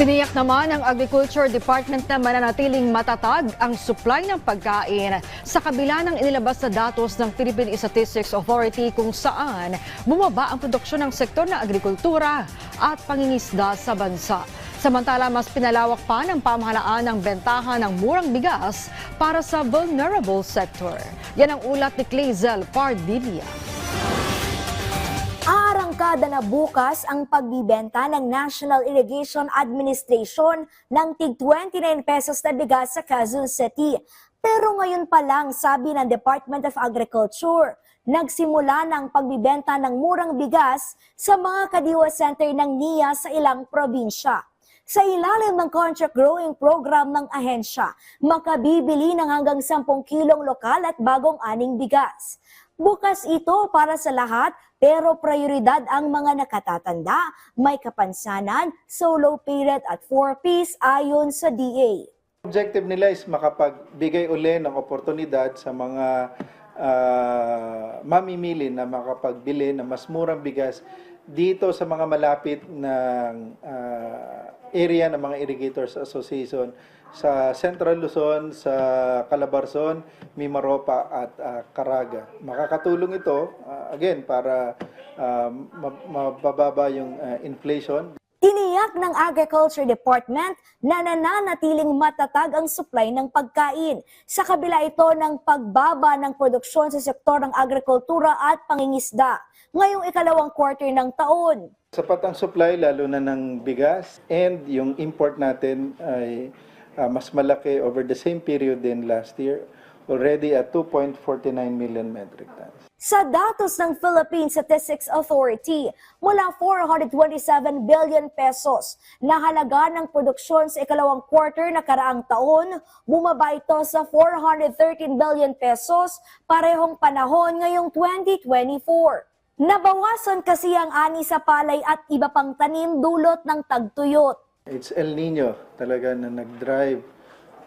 Tiniyak naman ng Agriculture Department na mananatiling matatag ang supply ng pagkain sa kabila ng inilabas na datos ng Philippine Statistics Authority kung saan bumaba ang produksyon ng sektor ng agrikultura at pangingisda sa bansa. Samantala, mas pinalawak pa ng pamahalaan ng bentahan ng murang bigas para sa vulnerable sector. Yan ang ulat ni Clazel Pardilla. Aarangkada na bukas ang pagbibenta ng National Irrigation Administration ng tig 29 pesos na bigas sa Quezon City. Pero ngayon pa lang, sabi ng Department of Agriculture, nagsimula ng pagbibenta ng murang bigas sa mga kadiwa center ng NIA sa ilang probinsya. Sa ilalim ng contract growing program ng ahensya, makabibili ng hanggang 10 kilong lokal at bagong aning bigas. Bukas ito para sa lahat pero prioridad ang mga nakatatanda, may kapansanan, solo parent at 4-piece ayon sa DA. Objective nila is makapagbigay uli ng oportunidad sa mga ah, mamimili na makapagbili ng mas murang bigas dito sa mga malapit ng ah, area ng mga Irrigators Association sa Central Luzon, sa Calabarzon, Mimaropa at ah, Caraga. Makakatulong ito ah, again para ma- mabababa yung ah, inflation Tiniyak ng Agriculture Department na nananatiling matatag ang supply ng pagkain. Sa kabila ito ng pagbaba ng produksyon sa sektor ng agrikultura at pangingisda ngayong ikalawang quarter ng taon. Sapat ang supply lalo na ng bigas and yung import natin ay ah, mas malaki over the same period din last year already at 2.49 million metric tons. Sa datos ng Philippine Statistics Authority, mula 427 billion pesos na halaga ng produksyon sa ikalawang quarter na karaang taon, bumaba ito sa 413 billion pesos parehong panahon ngayong 2024. Nabawasan kasi ang ani sa palay at iba pang tanim dulot ng tagtuyot. It's El Nino talaga na nag-drive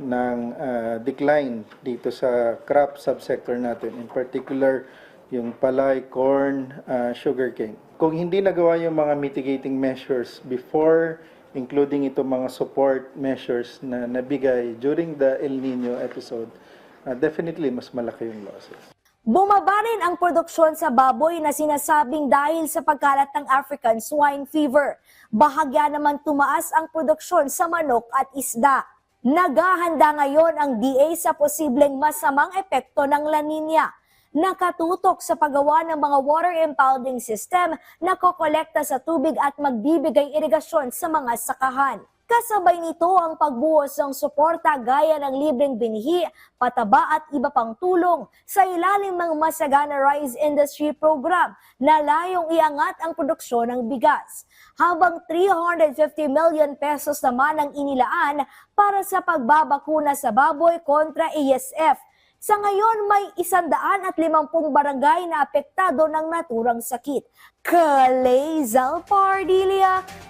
ng ah, decline dito sa crop subsector natin. In particular, yung palay, corn, ah, sugarcane. Kung hindi nagawa yung mga mitigating measures before, including itong mga support measures na nabigay during the El Nino episode, ah, definitely mas malaki yung losses. Bumaba rin ang produksyon sa baboy na sinasabing dahil sa pagkalat ng African swine fever. Bahagya naman tumaas ang produksyon sa manok at isda. Naghahanda ngayon ang DA sa posibleng masamang epekto ng La Nina. Nakatutok sa paggawa ng mga water impounding system na kokolekta sa tubig at magbibigay irigasyon sa mga sakahan. Kasabay nito ang pagbuhos ng suporta gaya ng libreng binhi, pataba at iba pang tulong sa ilalim ng Masagana Rice Industry Program na layong iangat ang produksyon ng bigas. Habang 350 million pesos naman ang inilaan para sa pagbabakuna sa baboy kontra ASF. Sa ngayon, may isandaan at limampung barangay na apektado ng naturang sakit. Kalezal Pardilia